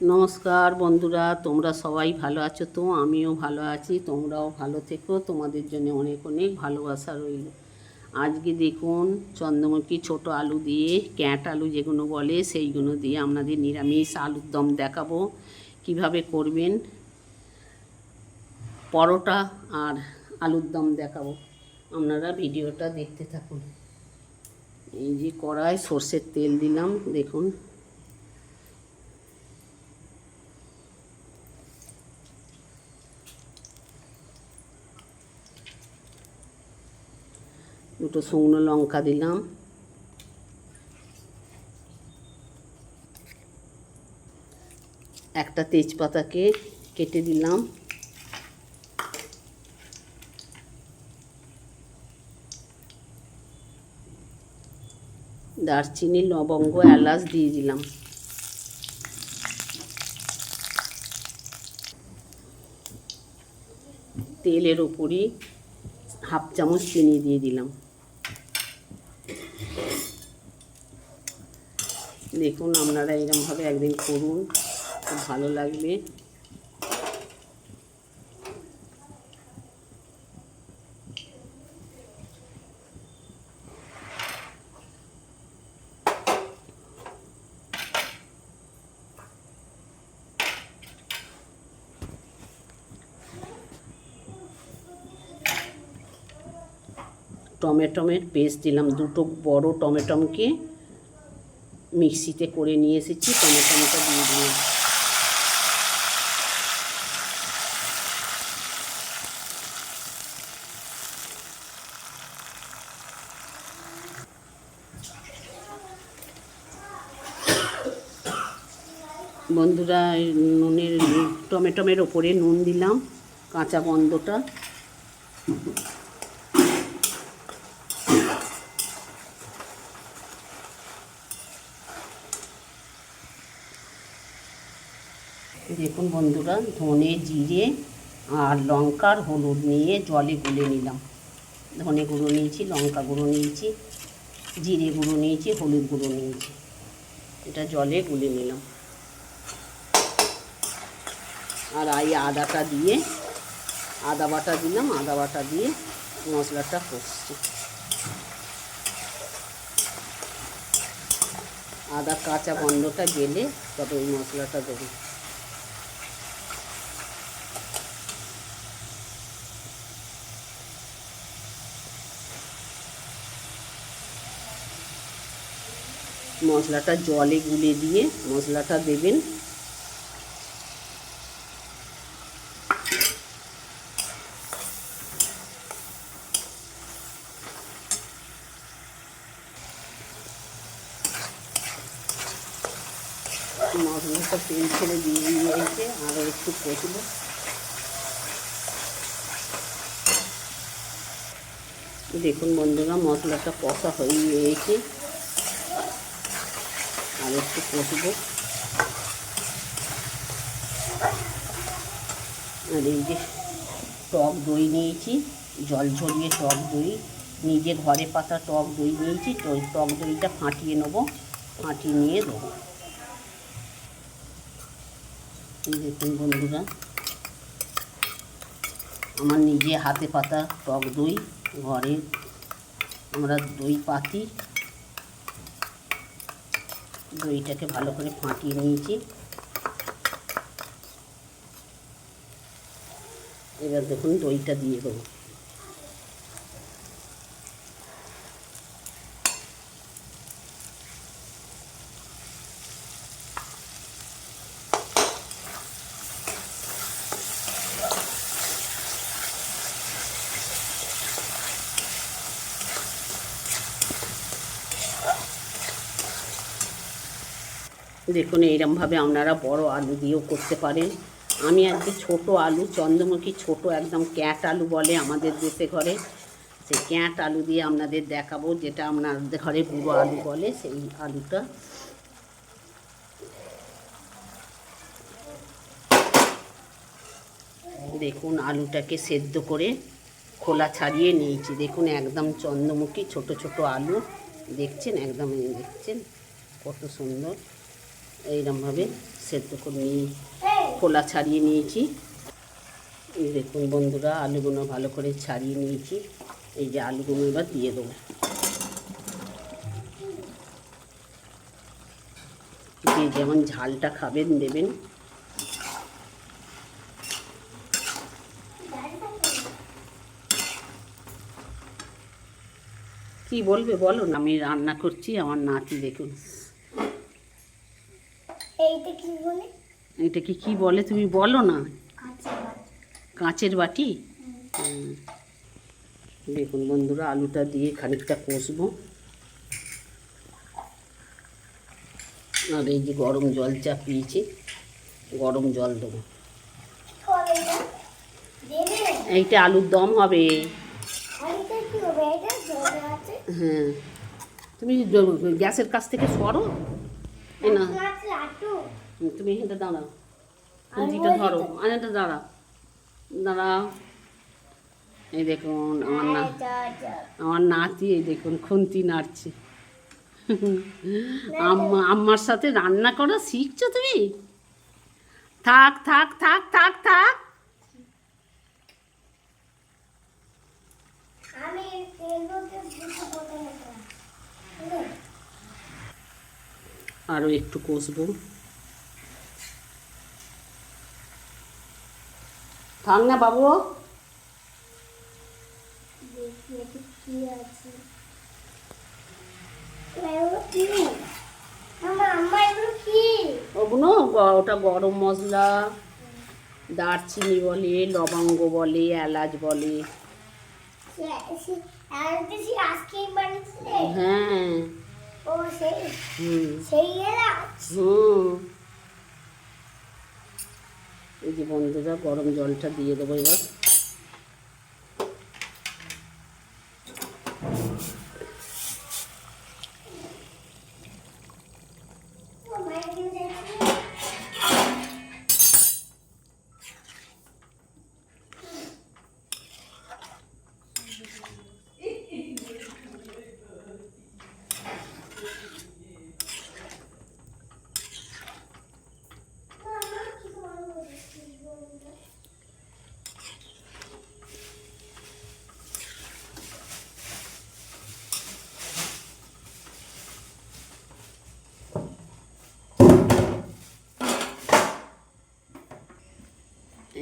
নমস্কার বন্ধুরা, তোমরা সবাই ভালো আছো তো? আমিও ভালো আছি, তোমরাও ভালো থেকো। তোমাদের জন্য অনেক অনেক ভালোবাসা রইল। আজকে দেখুন, চন্দ্রমুখী ছোট আলু দিয়ে, ক্যাট আলু যেগুলো বলে সেইগুলো দিয়ে আপনাদের নিরামিষ আলুর দম দেখাবো। কীভাবে করবেন? পরোটা আর আলুর দম দেখাবো। আপনারা ভিডিওটা দেখতে থাকুন। এই যে কড়াই, সর্ষের তেল দিলাম, দেখুন। দুটো শুকনো লঙ্কা দিলাম। একটা তেজপাতাকে কেটে দিলাম। দারচিনি, লবঙ্গ, এলাচ দিয়ে দিলাম। তেলের ওপরই হাফ চামচ চিনি দিয়ে দিলাম। দেখুন আপনারা এরকমভাবে একদিন করুন খুব ভালো লাগবে। টমেটোমের পেস্ট দিলাম দুটো বড় টমেটোমকে মিক্সিতে করে নিয়ে এসেছি টমেটোমটা দিয়ে দিলাম। বন্ধুরা নুনের, টমেটোমের ওপরে নুন দিলাম, কাঁচা গন্ধটা। দেখুন বন্ধুরা, ধনে, জিরে আর লঙ্কার হলুদ নিয়ে জলে গুলে নিলাম। ধনে গুঁড়ো নিয়েছি, লঙ্কা গুঁড়ো নিয়েছি, জিরে গুঁড়ো নিয়েছি, হলুদ গুঁড়ো নিয়েছি। এটা জলে গুলে নিলাম। আর এই আদাটা দিয়ে, আদা বাটা দিলাম, আদা বাটা দিয়ে মশলাটা কষছি। আদা কাঁচা গন্ধটা গেলে তবে ওই মশলাটা দেবো। মশলাটা জলে গুলে দিয়ে মশলাটা দেবেন। মশলাটা তেল ছেড়ে দিয়ে দিয়েছে আরও একটু কষবো। দেখুন বন্ধুরা, মশলাটা কষা হয়ে গিয়েছে। আর একটু কষবো। আর এই যে টক দই নিয়েছি, জল ঝরিয়ে টক দই, নিজে ঘরে পাতা টক দই নিয়েছি, তো টক দইটা ফাটিয়ে নেব, ফাটিয়ে নিয়ে দেবো। দেখুন বন্ধুরা, আমার নিজে হাতে পাতা টক দই, ঘরে আমরা দই পাতি দইটাকে ভালো করে ফাটিয়ে নিয়েছি। এবার দেখুন দইটা দিয়ে দেবো। দেখুন, এইরমভাবে আপনারা বড় আলু দিয়েও করতে পারেন। আমি আজকে ছোট আলু, চন্দ্রমুখী ছোট একদম ক্যাট আলু বলে আমাদের দেশে ঘরে। সেই ক্যাট আলু দিয়ে আপনাদের দেখাবো, যেটা আপনাদের ঘরে বুড়ো আলু বলে, সেই আলুটা। দেখুন, আলুটাকে সেদ্ধ করে খোলা ছাড়িয়ে নিয়েছি। দেখুন, একদম চন্দ্রমুখী ছোট ছোট আলু। দেখছেন? একদম দেখছেন? কত সুন্দর। এইরকমভাবে সেদ্ধ করে নিয়ে, খোলা ছাড়িয়ে নিয়েছি। দেখুন বন্ধুরা, আলুগুলো ভালো করে ছাড়িয়ে নিয়েছি। এই যে আলুগুলো এবার দিয়ে দেবো। যে যেমন ঝালটা খাবেন, দেবেন। কি বলবে বলো আমি রান্না করছি, আমার নাতি দেখুন। এইটা কি বলে? এটা কি কি বলে তুমি বলো না? কাঁচের বাটি। দেখুন বন্ধুরা আলুটা দিয়ে খানিকটা কষবো। আর এই যে গরম জল চাপিয়েছি গরম জল দেবো। এইটা আলুর দম হবে। হ্যাঁ। তুমি গ্যাসের কাছ থেকে সরো। না। তুমি এখানটা দাঁড়াও। খুঁজিটা ধরো। আনাটা দাঁড়া দাঁড়াও। এই দেখুন আমার না আমার নাতি এই দেখুন খুন্তি নাড়ছে। আম্মা আম্মার সাথে রান্না করা শিখছো তুমি? থাক থাক থাক থাক থাক। আরও একটু কষবো। থাক না বাবু ওগুলো ওটা গরম মশলা দারচিনি বলে লবঙ্গ বলে এলাচ বলে। হ্যাঁ। হুম। সেই হুম। এই যে বন্ধুরা গরম জলটা দিয়ে দেবো এবার ও মাই গড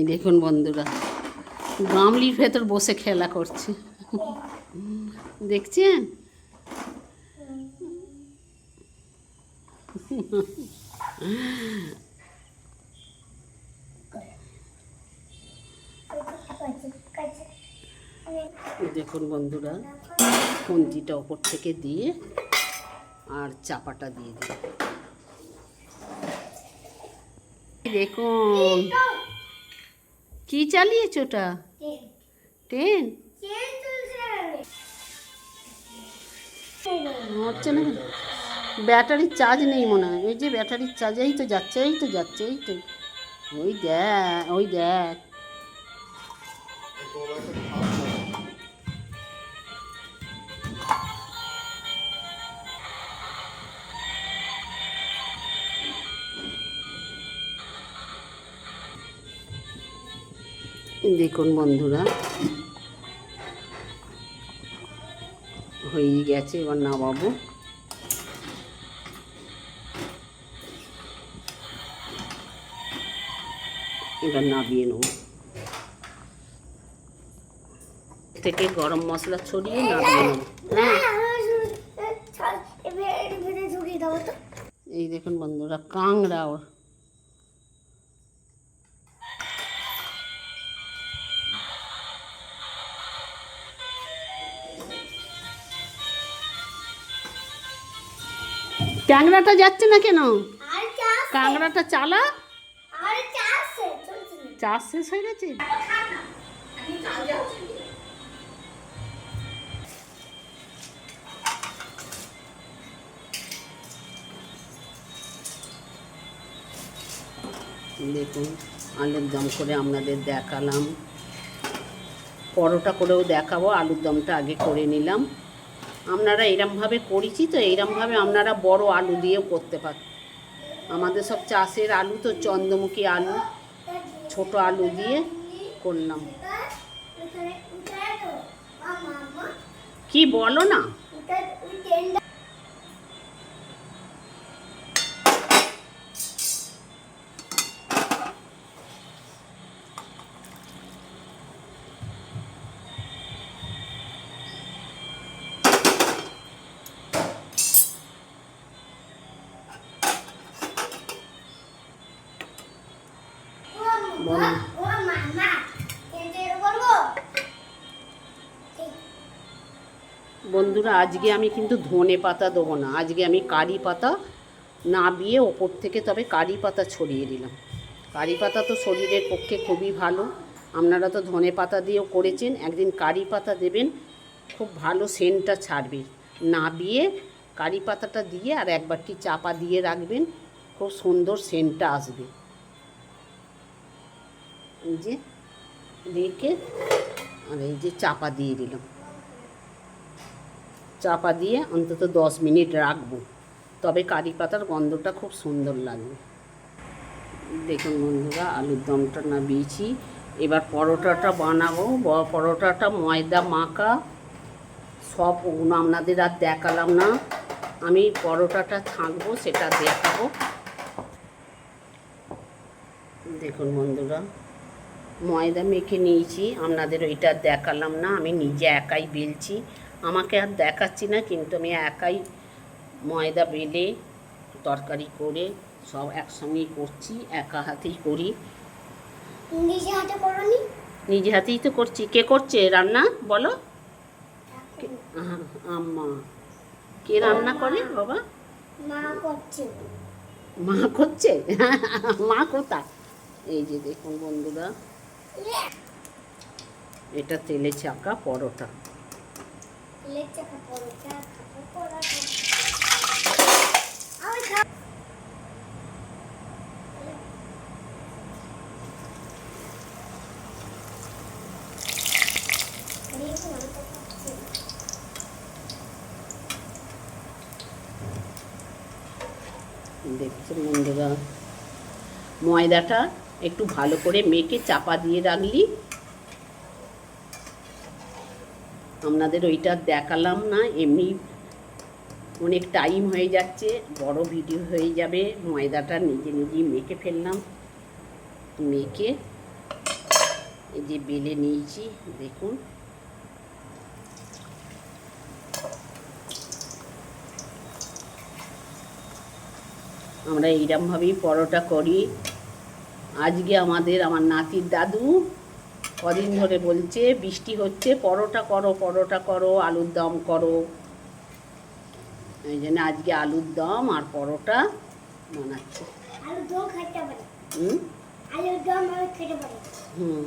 এই দেখুন বন্ধুরা, গামলির ভেতর বসে খেলা করছে। দেখছেন? দেখুন বন্ধুরা, খুন্তিটা ওপর থেকে দিয়ে আর চাপাটা দিয়ে দিই। দেখুন। কি চালিয়েছ ওটা? ট্রেন হচ্ছে না? ব্যাটারির চার্জ নেই মনে হয়। ওই যে ব্যাটারির চার্জ এই তো যাচ্ছে এই তো যাচ্ছে এই তো। ওই দেখ ওই দেখ। দেখুন বন্ধুরা হয়ে গেছে এবার নামাবো এবার নাবিয়ে নেব থেকে গরম মশলা ছড়িয়ে নাবিয়ে নেব হ্যাঁ এই দেখুন বন্ধুরা কাংড়া ওর ট্যাংরাটা যাচ্ছে না কেন? কাংড়াটা চালা? চাষ শেষ হয়ে গেছে? দেখুন আলুর দম করে আপনাদের দেখালাম। পরোটা করেও দেখাবো আলুর দমটা আগে করে নিলাম। আপনারা এরমভাবে করেছি তো এরমভাবে আপনারা বড় আলু দিয়েও করতে পারেন আমাদের সব চাষের আলু তো চন্দ্রমুখী আলু ছোট আলু দিয়ে করলাম। কি বলো না? বন্ধুরা, আজকে আমি কিন্তু ধনে পাতা দেবো না। আজকে আমি কারি পাতা না বিয়ে ওপর থেকে তবে কারি পাতা ছড়িয়ে দিলাম। কারি পাতা তো শরীরের পক্ষে খুবই ভালো। আপনারা তো ধনে পাতা দিয়েও করেছেন। একদিন কারি পাতা দেবেন, খুব ভালো সেন্টটা ছাড়বে। না বিয়ে কারি পাতাটা দিয়ে আর একবারটি চাপা দিয়ে রাখবেন। খুব সুন্দর সেন্টটা আসবে। এই যে রেখে আর এই যে চাপা দিয়ে দিলাম। চাপা দিয়ে অন্তত দশ মিনিট রাখব। তবে কারি পাতার গন্ধটা খুব সুন্দর লাগবে। দেখুন বন্ধুরা, আলুর দমটা না বিয়েছি এবার পরোটাটা বানাবো। পরোটাটা, ময়দা মাখা, সব ওগুলো আপনাদের আর দেখালাম না। আমি পরোটাটা থাকব, সেটা দেখাবো। দেখুন বন্ধুরা ময়দা মেখে নিয়েছি আপনাদের ওইটা দেখালাম না আমি নিজে একাই বেলছি। আমাকে আর দেখাচ্ছি না কিন্তু আমি একাই ময়দা বেলে তরকারি করে সব একসঙ্গেই করছি একা হাতেই করি। নিজে হাতে করনি? নিজে হাতেই তো করছি। কে করছে? রান্না? বলো। আম্মা। কে রান্না করে বাবা? মা করছে। মা করছে? মা কোথা এই যে দেখুন বন্ধুরা এটা তেলে চাকা পরোটা। দেখছেন বন্ধুরা? ময়দাটা একটু ভালো করে মেখে চাপা দিয়ে রাখলি। আপনাদের ওইটা দেখালাম না, এমনি অনেক টাইম হয়ে যাচ্ছে, বড় ভিডিও হয়ে যাবে, ময়দাটা নিজে নিজেই মেখে ফেললাম। মেখে এই যে বেলে নিয়েছি, দেখুন। আমরা এইরকমভাবেই পরোটা করি। আজকে আমাদের আমার নাতির দাদু কদিন ধরে বলছে বৃষ্টি হচ্ছে পরোটা করো পরোটা করো আলুর দম করো। এই জন্য আজকে আলুর দম আর পরোটা বানাচ্ছে। হুম? হুম।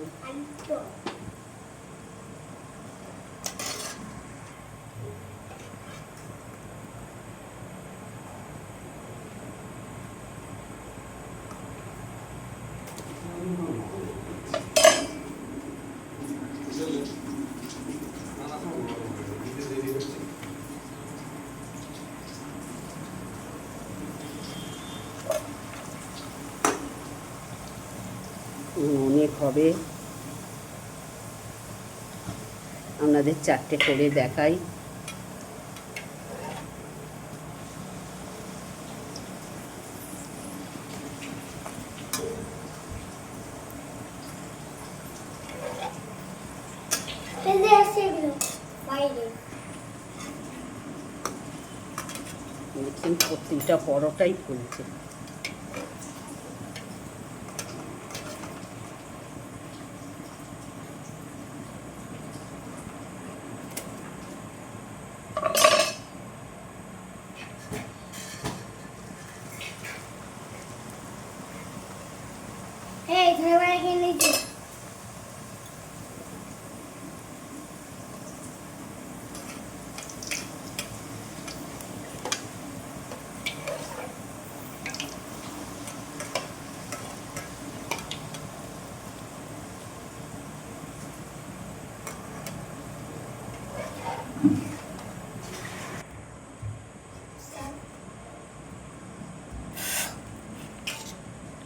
অনেক হবে। আপনাদের চারটে করে দেখাই। প্রত্যেকটা পরোটাই ফুলছে এই ধরে বাড়ি কিনে নিয়েছি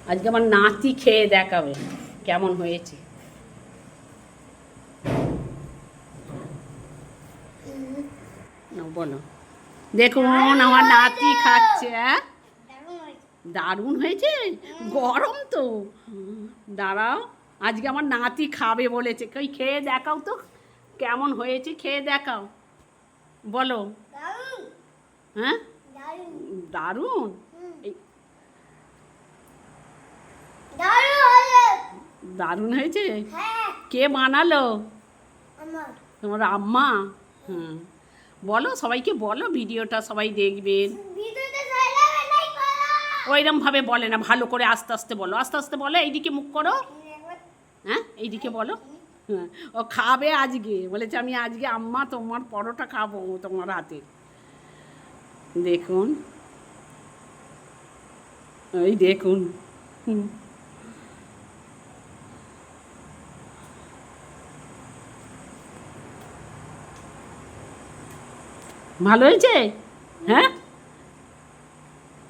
আজকে আমার নাতি খেয়ে দেখাবে কেমন হয়েছে। বলো দেখুন আমার নাতি খাচ্ছে হ্যাঁ? দারুণ হয়েছে। গরম তো। দাঁড়াও আজকে আমার নাতি খাবে বলেছে। কই খেয়ে দেখাও তো কেমন হয়েছে খেয়ে দেখাও। বলো। হ্যাঁ? দারুণ, দারুণ হুম, এই- দারুণ হয়েছে। হ্যাঁ, কে বানালো? তোমার আম্মা? হুম। বলো সবাইকে বলো ভিডিওটা সবাই দেখবেন ভিডিওতে সাইলাবে নাই করা। ওইরকম ভাবে বলে না ভালো করে আস্তে আস্তে বলো। আস্তে আস্তে বলো এইদিকে মুখ করো। হ্যাঁ এইদিকে বলো। হ্যাঁ ও খাবে আজকে। বলেছে আমি আজকে আম্মা তোমার পরোটা খাব তোমার হাতে। দেখুন। ওই দেখুন। হুম। ভালো হয়েছে? হ্যাঁ?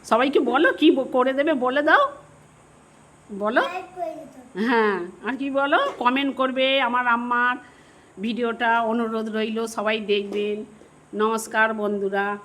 সবাইকে বলো কি করে দেবে বলে দাও। বলো। হ্যাঁ আর কি বলো? কমেন্ট করবে আমার আম্মার ভিডিওটা অনুরোধ রইল, সবাই দেখবেন। নমস্কার বন্ধুরা।